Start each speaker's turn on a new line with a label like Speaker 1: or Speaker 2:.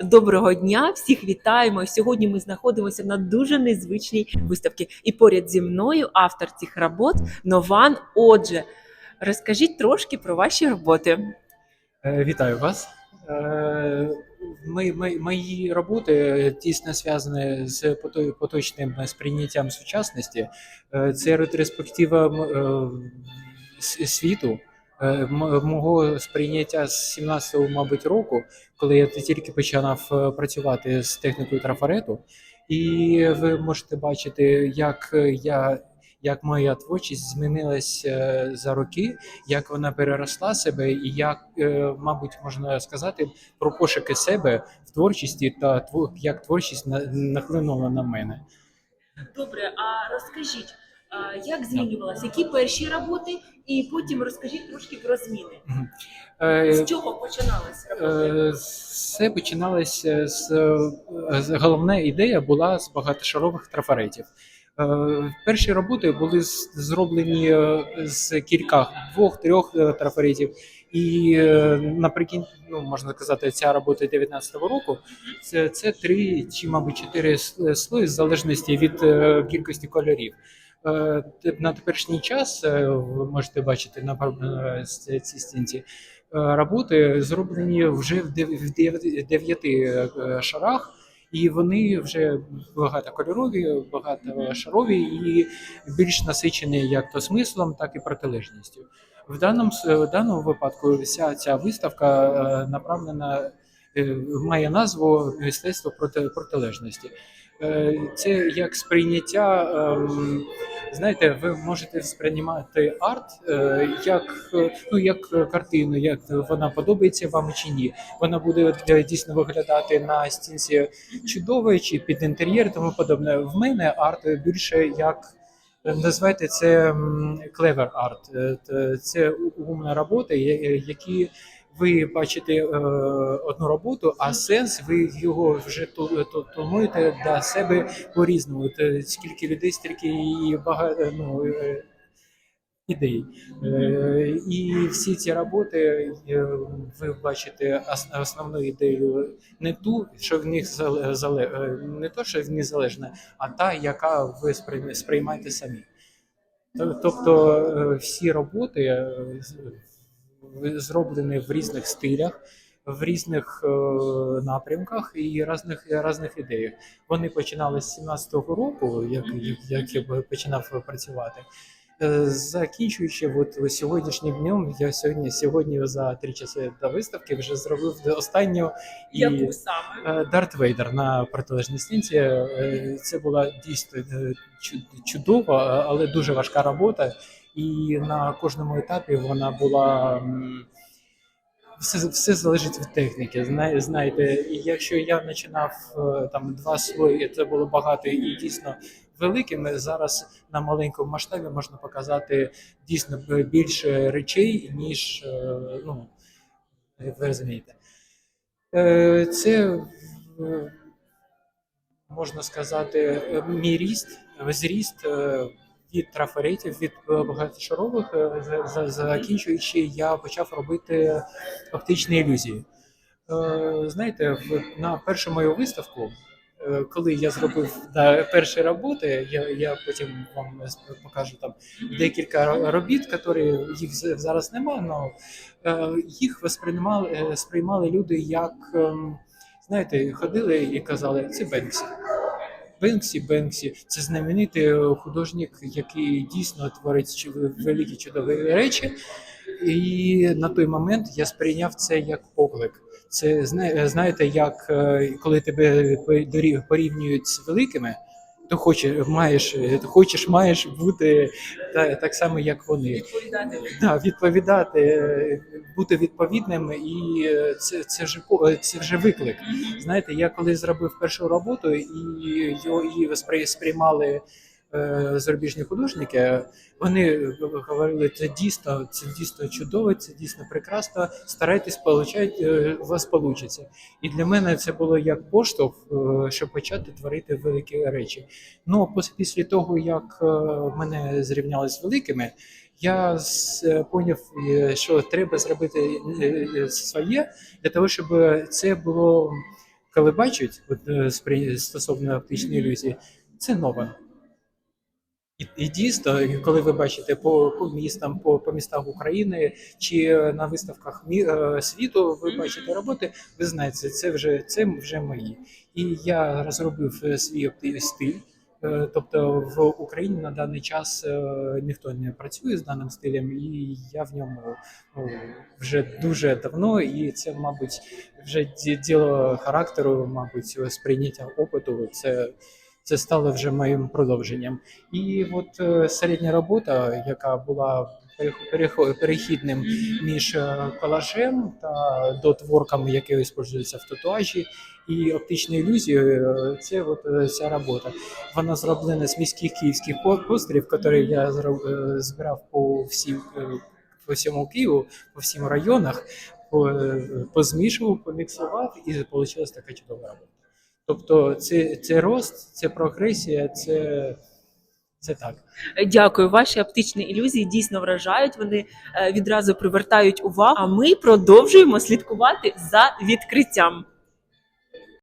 Speaker 1: Доброго дня, всіх вітаємо. Сьогодні ми знаходимося на дуже незвичній виставці. І поряд зі мною автор цих робот Нован. Отже, розкажіть трошки про ваші роботи.
Speaker 2: Е, Вітаю вас. Е, Мої, мої, мої роботи тісно зв'язані з пото- поточним сприйняттям сучасності. Е, Це ретроспектива світу, мого сприйняття з 17-го, мабуть, року, коли я тільки починав е, працювати з технікою трафарету. І ви можете бачити, як я. Як моя творчість змінилась е, за роки, як вона переросла себе, і як, е, мабуть, можна сказати про пошуки себе в творчості та як творчість на- нахлинула на мене.
Speaker 1: Добре, а розкажіть, як змінювалися, які перші роботи, і потім розкажіть трошки про зміни.
Speaker 2: Е,
Speaker 1: З чого починалися роботи?
Speaker 2: Е, Все починалося з, е, головна ідея була з багатошарових трафаретів. Е, Перші роботи були зроблені е, з кількох двох-трьох е, трафаретів. І е, наприкінці, ну можна сказати, ця робота 19-го року це, це три чи, мабуть, чотири слої в залежності від е, кількості кольорів. Е, На теперішній час е, ви можете бачити на е, цій стінці роботи зроблені вже в дев- в дев- дев'яти шарах, і вони вже багатокольорові, багатошарові і більш насичені як то смислом, так і протилежністю. В даному в даному випадку вся ця виставка направлена має назву мистецтво проти протилежності. Е, Це як сприйняття. ем, Знаєте, ви можете сприймати арт е, як е, ну як картину, як вона подобається вам чи ні. Вона буде е, дійсно виглядати на стінці чудово чи під інтер'єр, тому подобне. В мене арт більше як е, називайте це клевер арт. Це умна робота, які ви бачите е, одну роботу, а сенс ви його вже тонуєте для себе по-різному. От, Скільки людей, стільки і багато ну, е, ідей. Е, І всі ці роботи е, ви бачите ос- основну ідею не ту, що в них зале- е, не то, що в них залежна, а та, яка ви сприймаєте самі. Тобто е, всі роботи е, зроблені в різних стилях, в різних е, напрямках і різних, різних ідеях. Вони починали з 17-го року, як, як, я починав працювати. Е, Закінчуючи от сьогоднішнім днем, я сьогодні, сьогодні за три часи до виставки вже зробив останню і
Speaker 1: Яку саме?
Speaker 2: Е, Дарт Вейдер на протилежній стінці. Е, Це була дійсно чу- чудова, але дуже важка робота. І на кожному етапі вона була. Все, все залежить від техніки. Знаєте, і якщо я починав е, там два слої, це було багато і дійсно великими. Зараз на маленькому масштабі можна показати дійсно більше речей, ніж е, ну, ви розумієте. Е, Це можна сказати мій ріст, зріст від трафаретів, від е, багатошарових, е, за- за- закінчуючи, я почав робити оптичні ілюзії. Е, Знаєте, на першу мою виставку, коли я зробив перші роботи, я, потім вам покажу там декілька робіт, які їх зараз немає, але їх восприймали е, сприймали люди як, ем, знаєте, ходили і казали, це Бенксі. Бенксі, Бенксі, це знаменитий художник, який дійсно творить великі чудові речі. І на той момент я сприйняв це як поклик. Це зна- знаєте, як е, коли тебе порі- порівнюють з великими, то хочеш, маєш, ти хочеш, маєш бути та, так само, як вони.
Speaker 1: Відповідати.
Speaker 2: Да, відповідати, бути відповідним, і е, це, це, вже, це вже виклик. Знаєте, я коли зробив першу роботу і його її сприймали зарубіжні художники, вони говорили, це дійсно, це дійсно чудово, це дійсно прекрасно. Старайтесь получать, е, у вас вийде. І для мене це було як поштовх, е, щоб почати творити великі речі. Ну після того, як е, мене зрівняли з великими, я з- е, поняв, е, що треба зробити е, е, своє для того, щоб це було коли бачать от, е, стосовно оптичної ілюзії, це нове. І, і дійсно, коли ви бачите по, по містам, по, по містах України чи на виставках мі, е, світу, ви бачите роботи, ви знаєте, це вже це вже мої. І я розробив е, свій стиль. Е, Тобто в Україні на даний час е, ніхто не працює з даним стилем, і я в ньому ну, вже дуже давно, і це, мабуть, вже діло характеру, мабуть, сприйняття опиту. Це, це стало вже моїм продовженням. І от е, середня робота, яка була перех- перех- перехідним між е, колажем та дотворком, які використовуються в татуажі, і оптичною ілюзією, е, це от ця робота. Вона зроблена з міських київських по- постерів, які я збирав по всім по всьому Києву, по всім районах, позмішував, поміксував, і вийшла така чудова робота. Тобто, це, це рост, це прогресія, це, це так.
Speaker 1: Дякую. Ваші оптичні ілюзії дійсно вражають. Вони е, відразу привертають увагу. А ми продовжуємо слідкувати за відкриттям.